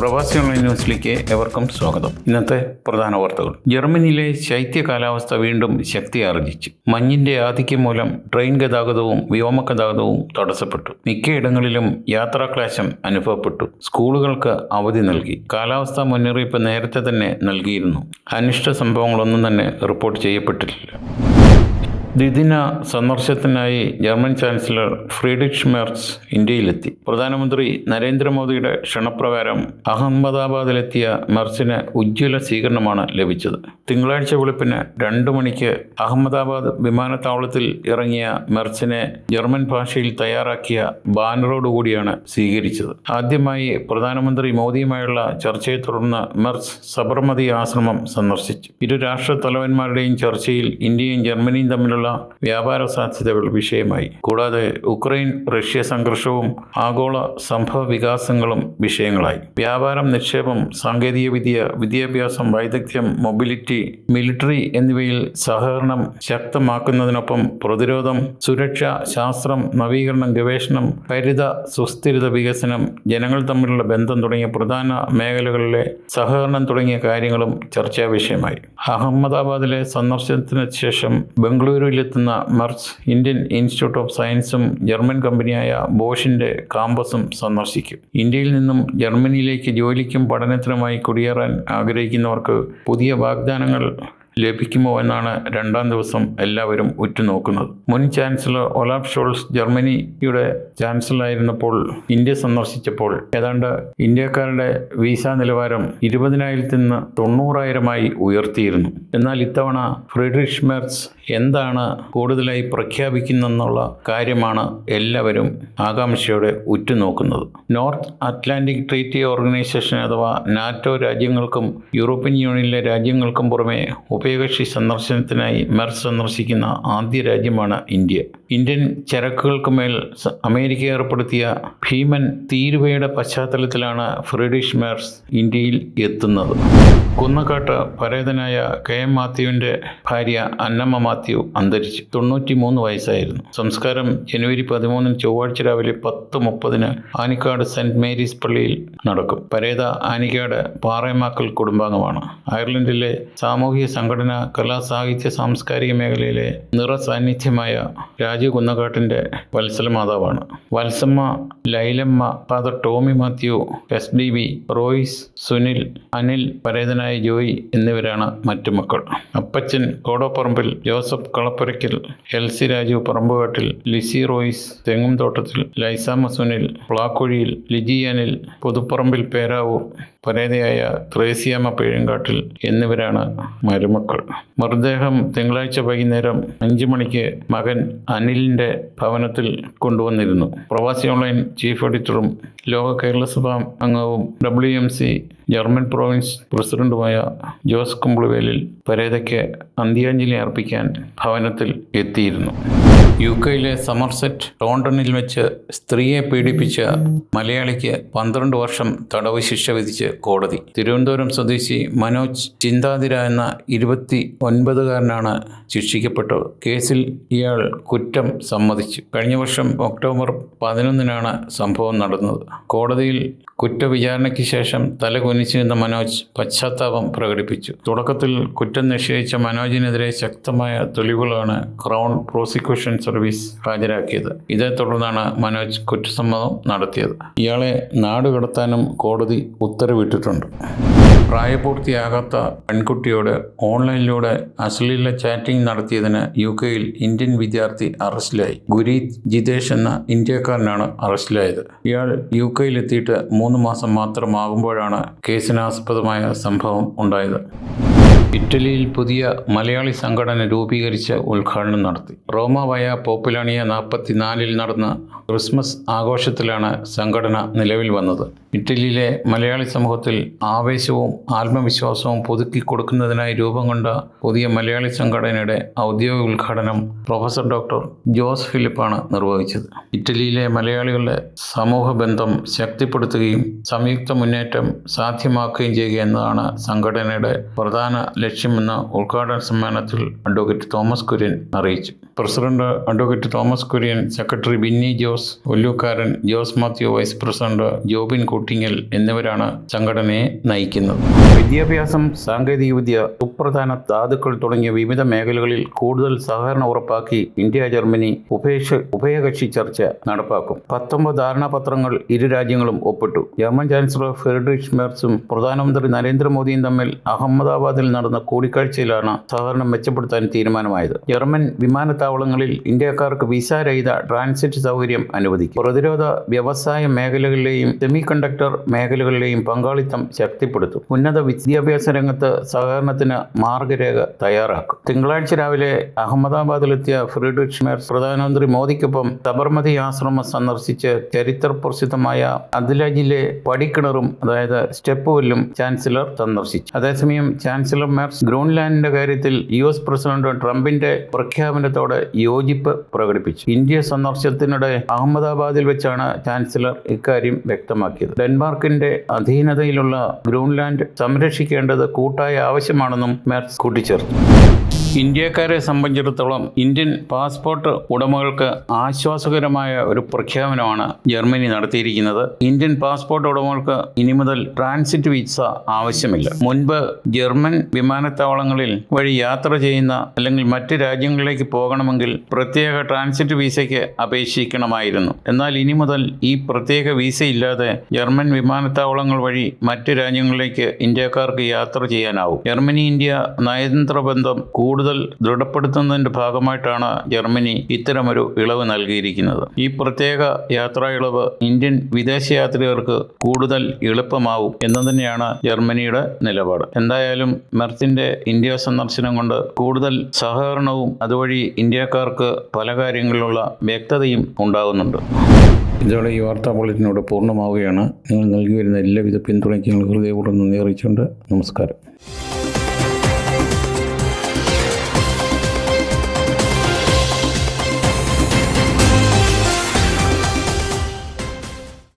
പ്രവാസി ഓൺലൈൻ ന്യൂസിലേക്ക് എവർക്കും സ്വാഗതം. ഇന്നത്തെ പ്രധാന വാർത്തകൾ. ജർമ്മനിയിലെ ശൈത്യ കാലാവസ്ഥ വീണ്ടും ശക്തിയാർജിച്ചു മഞ്ഞിന്റെ ആധിക്യം മൂലം ട്രെയിൻ ഗതാഗതവും വ്യോമ ഗതാഗതവും തടസ്സപ്പെട്ടു. മിക്കയിടങ്ങളിലും യാത്രാക്ലേശം അനുഭവപ്പെട്ടു. സ്കൂളുകൾക്ക് അവധി നൽകി. കാലാവസ്ഥാ മുന്നറിയിപ്പ് നേരത്തെ തന്നെ നൽകിയിരുന്നു. അനിഷ്ട സംഭവങ്ങളൊന്നും തന്നെ റിപ്പോർട്ട് ചെയ്യപ്പെട്ടിട്ടില്ല. ദ്വിദിന സന്ദർശനത്തിനായി ജർമ്മൻ ചാൻസലർ ഫ്രീഡിഷ് മെർസ് ഇന്ത്യയിലെത്തി. പ്രധാനമന്ത്രി നരേന്ദ്രമോദിയുടെ ക്ഷണപ്രകാരം അഹമ്മദാബാദിലെത്തിയ മെർസിന് ഉജ്ജ്വല സ്വീകരണമാണ് ലഭിച്ചത്. തിങ്കളാഴ്ച വെളുപ്പിന് രണ്ടു മണിക്ക് അഹമ്മദാബാദ് വിമാനത്താവളത്തിൽ ഇറങ്ങിയ മെർസിനെ ജർമ്മൻ ഭാഷയിൽ തയ്യാറാക്കിയ ബാനറോടുകൂടിയാണ് സ്വീകരിച്ചത്. ആദ്യമായി പ്രധാനമന്ത്രി മോദിയുമായുള്ള ചർച്ചയെ തുടർന്ന് മെർസ് സബർമതി ആശ്രമം സന്ദർശിച്ചു. ഇരു രാഷ്ട്ര തലവന്മാരുടെയും ചർച്ചയിൽ ഇന്ത്യയും ജർമ്മനിയും തമ്മിലുള്ള വ്യാപാര സാധ്യതകൾ വിഷയമായി. കൂടാതെ ഉക്രൈൻ റഷ്യ സംഘർഷവും ആഗോള സംഭവ വികാസങ്ങളും വിഷയങ്ങളായി. വ്യാപാരം നിക്ഷേപം സാങ്കേതികവിദ്യ വിദ്യാഭ്യാസം വൈദഗ്ധ്യം മൊബിലിറ്റി മിലിറ്ററി എന്നിവയിൽ സഹകരണം ശക്തമാക്കുന്നതിനൊപ്പം പ്രതിരോധം സുരക്ഷ ശാസ്ത്രം നവീകരണം ഗവേഷണം ഹരിത സുസ്ഥിരത വികസനം ജനങ്ങൾ തമ്മിലുള്ള ബന്ധം തുടങ്ങിയ പ്രധാന മേഖലകളിലെ സഹകരണം തുടങ്ങിയ കാര്യങ്ങളും ചർച്ചാ വിഷയമായി. അഹമ്മദാബാദിലെ സന്ദർശനത്തിന് ശേഷം ബംഗളൂരുവിലെത്തുന്ന മെർച്ച് ഇന്ത്യൻ ഇൻസ്റ്റിറ്റ്യൂട്ട് ഓഫ് സയൻസും ജർമ്മൻ കമ്പനിയായ ബോഷിന്റെ കാമ്പസും സന്ദർശിക്കും. ഇന്ത്യയിൽ നിന്നും ജർമ്മനിയിലേക്ക് ജോലിക്കും പഠനത്തിനുമായി കുടിയേറാൻ ആഗ്രഹിക്കുന്നവർക്ക് പുതിയ വാഗ്ദാനങ്ങൾ ലഭിക്കുമോ എന്നാണ് രണ്ടാം ദിവസം എല്ലാവരും ഉറ്റുനോക്കുന്നത്. മുൻ ചാൻസലർ ഒലാഫ് ഷോൾസ് ജർമ്മനിയുടെ ചാൻസലറായിരുന്നപ്പോൾ ഇന്ത്യ സന്ദർശിച്ചപ്പോൾ ഏതാണ്ട് ഇന്ത്യക്കാരുടെ വിസ നിലവാരം ഇരുപതിനായിരത്തിൽ നിന്ന് തൊണ്ണൂറായിരമായി ഉയർത്തിയിരുന്നു. എന്നാൽ ഇത്തവണ ഫ്രീഡ്രിഷ് മെർസ് എന്താണ് കൂടുതലായി പ്രഖ്യാപിക്കുന്നെന്നുള്ള കാര്യമാണ് എല്ലാവരും ആകാംക്ഷയോടെ ഉറ്റുനോക്കുന്നത്. നോർത്ത് അറ്റ്ലാന്റിക് ട്രീറ്റി ഓർഗനൈസേഷൻ അഥവാ നാറ്റോ രാജ്യങ്ങൾക്കും യൂറോപ്യൻ യൂണിയനിലെ രാജ്യങ്ങൾക്കും പുറമെ ഉഭയകക്ഷി സന്ദർശനത്തിനായി മെർ സന്ദർശിക്കുന്ന ആദ്യ രാജ്യമാണ് ഇന്ത്യ. ഇന്ത്യൻ ചരക്കുകൾക്ക് മേൽ സ- അമേരിക്ക ഏർപ്പെടുത്തിയ ഭീമൻ തീരുവയുടെ പശ്ചാത്തലത്തിലാണ് ഫ്രീഡിഷ് മേഴ്സ് ഇന്ത്യയിൽ എത്തുന്നത്. കുന്നക്കാട്ട് പരേതനായ കെ എം മാത്യുവിന്റെ ഭാര്യ അന്നമ്മ മാത്യു അന്തരിച്ചു. തൊണ്ണൂറ്റി മൂന്ന് വയസ്സായിരുന്നു. സംസ്കാരം ജനുവരി പതിമൂന്നിന് ചൊവ്വാഴ്ച രാവിലെ പത്ത് മുപ്പതിന് ആനിക്കാട് സെന്റ് മേരീസ് പള്ളിയിൽ നടക്കും. പരേത ആനിക്കാട് പാറേമാക്കൽ കുടുംബാംഗമാണ്. അയർലൻഡിലെ സാമൂഹിക സംഘടന കലാ സാഹിത്യ സാംസ്കാരിക മേഖലയിലെ നിറസാന്നിധ്യമായ രാജു കുന്നക്കാട്ടിന്റെ വത്സല മാതാവാണ്. Vatsamma Lailamma father Tomy Mathew S D B Royce Sunil Anil പരേതനായ ജോയി എന്നിവരാണ് മറ്റു മക്കൾ. അപ്പച്ചൻ കോടോപ്പറമ്പിൽ ജോസഫ് കളപ്പുരയ്ക്കൽ എൽസി രാജു പറമ്പുകാട്ടിൽ ലിസി റോയ്സ് തെങ്ങും തോട്ടത്തിൽ ലൈസാമ സുനിൽ പ്ലാക്കുഴിയിൽ ലിജി അനിൽ പുതുപ്പറമ്പിൽ പേരാവൂർ പരേതയായ ത്രേസ്യാമ്മ പേഴുങ്കാട്ടിൽ എന്നിവരാണ് മരുമക്കൾ. മൃതദേഹം തിങ്കളാഴ്ച വൈകുന്നേരം അഞ്ചു മണിക്ക് മകൻ അനിലിന്റെ ഭവനത്തിൽ കൊണ്ടുവന്നിരുന്നു. പ്രവാസി ഓൺലൈൻ ചീഫ് എഡിറ്ററും ലോക കേരള സഭ അംഗവും W M C German province പ്രസിഡന്റുമായ ജോസ് കുംബ്ലുവേലിൽ പരേതയ്ക്ക് അന്ത്യാഞ്ജലി അർപ്പിക്കാൻ ഭവനത്തിൽ എത്തിയിരുന്നു. യു കെയിലെ സമർസെറ്റ് ടോണ്ടണിൽ വെച്ച് സ്ത്രീയെ പീഡിപ്പിച്ച മലയാളിക്ക് പന്ത്രണ്ട് വർഷം തടവ് ശിക്ഷ വിധിച്ച് കോടതി. തിരുവനന്തപുരം സ്വദേശി മനോജ് ചിന്താതിര എന്ന ഇരുപത്തി ഒൻപതുകാരനാണ് ശിക്ഷിക്കപ്പെട്ടത്. കേസിൽ ഇയാൾ കുറ്റം സമ്മതിച്ചു. കഴിഞ്ഞ വർഷം ഒക്ടോബർ പതിനൊന്നിനാണ് സംഭവം നടന്നത്. കോടതിയിൽ കുറ്റവിചാരണയ്ക്ക് ശേഷം തല കുനിച്ചു നിന്ന മനോജ് പശ്ചാത്താപം പ്രകടിപ്പിച്ചു. തുടക്കത്തിൽ കുറ്റം നിഷേധിച്ച മനോജിനെതിരെ ശക്തമായ തെളിവുകളാണ് ക്രൗൺ പ്രോസിക്യൂഷൻ സർവീസ് ഹാജരാക്കിയത്. ഇതേ തുടർന്നാണ് മനോജ് കുറ്റസമ്മതം നടത്തിയത്. ഇയാളെ നാടുകടത്താനും കോടതി ഉത്തരവിട്ടിട്ടുണ്ട്. പ്രായപൂർത്തിയാകാത്ത പെൺകുട്ടിയോട് ഓൺലൈനിലൂടെ അശ്ലീല ചാറ്റിംഗ് നടത്തിയതിന് യു കെയിൽ ഇന്ത്യൻ വിദ്യാർത്ഥി അറസ്റ്റിലായി. ഗുരീത് ജിതേഷ് എന്ന ഇന്ത്യക്കാരനാണ് അറസ്റ്റിലായത്. ഇയാൾ യു കെയിലെത്തിയിട്ട് മൂന്ന് മാസം മാത്രമാകുമ്പോഴാണ് കേസിനാസ്പദമായ സംഭവം ഉണ്ടായത്. ഇറ്റലിയിൽ പുതിയ മലയാളി സംഘടന രൂപീകരിച്ച് ഉദ്ഘാടനം നടത്തി. റോമ വയ പോപ്പുലാണിയ നാൽപ്പത്തിനാലിൽ നടന്ന ക്രിസ്മസ് ആഘോഷത്തിലാണ് സംഘടന നിലവിൽ വന്നത്. ഇറ്റലിയിലെ മലയാളി സമൂഹത്തിൽ ആവേശവും ആത്മവിശ്വാസവും പുതുക്കി കൊടുക്കുന്നതിനായി രൂപം കൊണ്ട പുതിയ മലയാളി സംഘടനയുടെ ഔദ്യോഗിക ഉദ്ഘാടനം പ്രൊഫസർ ഡോക്ടർ ജോസ് ഫിലിപ്പാണ് നിർവഹിച്ചത്. ഇറ്റലിയിലെ മലയാളികളുടെ സമൂഹ ബന്ധം ശക്തിപ്പെടുത്തുകയും സംയുക്ത മുന്നേറ്റം സാധ്യമാക്കുകയും ചെയ്യുക എന്നതാണ് സംഘടനയുടെ പ്രധാന ലക്ഷ്യമെന്ന് ഉദ്ഘാടന സമ്മേളനത്തിൽ അഡ്വക്കേറ്റ് തോമസ് കുര്യൻ അറിയിച്ചു. President advocate Thomas Kurian secretary Binny Jose Ollukkaran Jose Mathew vice president Jobin Kuttingal എന്നിവരാണ് സംഘടനയെ നയിക്കുന്നത്. വിദ്യാഭ്യാസം സാങ്കേതികവിദ്യ സുപ്രധാന ധാതുക്കൾ തുടങ്ങിയ വിവിധ മേഖലകളിൽ കൂടുതൽ സഹകരണം ഉറപ്പാക്കി ഇന്ത്യ ജർമ്മനി ഉഭയക്ഷ ഉഭയകക്ഷി ചർച്ച നടപ്പാക്കും. പത്തൊമ്പത് ധാരണാപത്രങ്ങൾ ഇരു രാജ്യങ്ങളും ഒപ്പിട്ടു. ജർമ്മൻ ചാൻസലർ ഫെഡറിഷ് മെർസും പ്രധാനമന്ത്രി നരേന്ദ്രമോദിയും തമ്മിൽ അഹമ്മദാബാദിൽ നടന്ന കൂടിക്കാഴ്ചയിലാണ് സഹകരണം മെച്ചപ്പെടുത്താൻ തീരുമാനമായത്. ജർമ്മൻ വിമാനത്താവളങ്ങളിൽ ഇന്ത്യക്കാർക്ക് വിസ രഹിത ട്രാൻസിറ്റ് സൗകര്യം അനുവദിക്കും. പ്രതിരോധ വ്യവസായ മേഖലകളിലെയും സെമി കണ്ടക്ടർ മേഖലകളിലെയും പങ്കാളിത്തം ശക്തിപ്പെടുത്തും. ഉന്നത വിദ്യാഭ്യാസ രംഗത്ത് സഹകരണത്തിന് മാർഗരേഖ തയ്യാറാക്കും. തിങ്കളാഴ്ച രാവിലെ അഹമ്മദാബാദിലെത്തിയ ഫ്രീഡ്രിഷ് മേർ പ്രധാനമന്ത്രി മോദിക്കൊപ്പം സബർമതി ആശ്രമം സന്ദർശിച്ച് ചരിത്ര പ്രസിദ്ധമായ അദ്ലാജിലെ പടിക്കിണറും അതായത് സ്റ്റെപ്പ് വെല്ലും ചാൻസലർ സന്ദർശിച്ചു. അതേസമയം ചാൻസലർ മേർസ് ഗ്രൂൺലാൻഡിന്റെ കാര്യത്തിൽ യു എസ് പ്രസിഡന്റ് ട്രംപിന്റെ പ്രഖ്യാപനത്തോട് യോജിപ്പ് പ്രകടിപ്പിച്ചു. ഇന്ത്യ സന്ദർശനത്തിനിടെ അഹമ്മദാബാദിൽ വെച്ചാണ് ചാൻസലർ ഇക്കാര്യം വ്യക്തമാക്കിയത്. ഡെൻമാർക്കിന്റെ അധീനതയിലുള്ള ഗ്രൂൺലാൻഡ് സംരക്ഷിക്കേണ്ടത് കൂട്ടായ ആവശ്യമാണെന്നും മെർസ് കൂട്ടിച്ചേർത്തു. ഇന്ത്യക്കാരെ സംബന്ധിച്ചിടത്തോളം ഇന്ത്യൻ പാസ്പോർട്ട് ഉടമകൾക്ക് ആശ്വാസകരമായ ഒരു പ്രഖ്യാപനമാണ് ജർമ്മനി നടത്തിയിരിക്കുന്നത്. ഇന്ത്യൻ പാസ്പോർട്ട് ഉടമകൾക്ക് ഇനി മുതൽ ട്രാൻസിറ്റ് വിസ ആവശ്യമില്ല. മുൻപ് ജർമ്മൻ വിമാനത്താവളങ്ങളിൽ വഴി യാത്ര ചെയ്യുന്ന അല്ലെങ്കിൽ മറ്റ് രാജ്യങ്ങളിലേക്ക് പോകണമെങ്കിൽ പ്രത്യേക ട്രാൻസിറ്റ് വിസയ്ക്ക് അപേക്ഷിക്കണമായിരുന്നു. എന്നാൽ ഇനി മുതൽ ഈ പ്രത്യേക വിസ ഇല്ലാതെ ജർമ്മൻ വിമാനത്താവളങ്ങൾ വഴി മറ്റ് രാജ്യങ്ങളിലേക്ക് ഇന്ത്യക്കാർക്ക് യാത്ര ചെയ്യാനാവും. ജർമ്മനി ഇന്ത്യ നയതന്ത്ര ബന്ധം കൂടുതൽ ദൃഢപ്പെടുത്തുന്നതിന്റെ ഭാഗമായിട്ടാണ് ജർമ്മനി ഇത്തരമൊരു ഇളവ് നൽകിയിരിക്കുന്നത്. ഈ പ്രത്യേക യാത്രാ ഇളവ് ഇന്ത്യൻ വിദേശയാത്രികർക്ക് കൂടുതൽ എളുപ്പമാവും എന്ന് തന്നെയാണ് ജർമ്മനിയുടെ നിലപാട്. എന്തായാലും മെർത്തിന്റെ ഇന്ത്യ സന്ദർശനം കൊണ്ട് കൂടുതൽ സഹകരണവും അതുവഴി ഇന്ത്യക്കാർക്ക് പല കാര്യങ്ങളിലുള്ള വ്യക്തതയും ഉണ്ടാകുന്നുണ്ട്. ഇതോടെ ഈ വാർത്താ ബുള്ളറ്റിനോട് പൂർണമാവുകയാണ്. നിങ്ങൾ നൽകി വരുന്ന എല്ലാവിധ പിന്തുണയ്ക്കും ഹൃദയപൂർവം നന്ദി അറിയിച്ചുകൊണ്ട് നമസ്കാരം.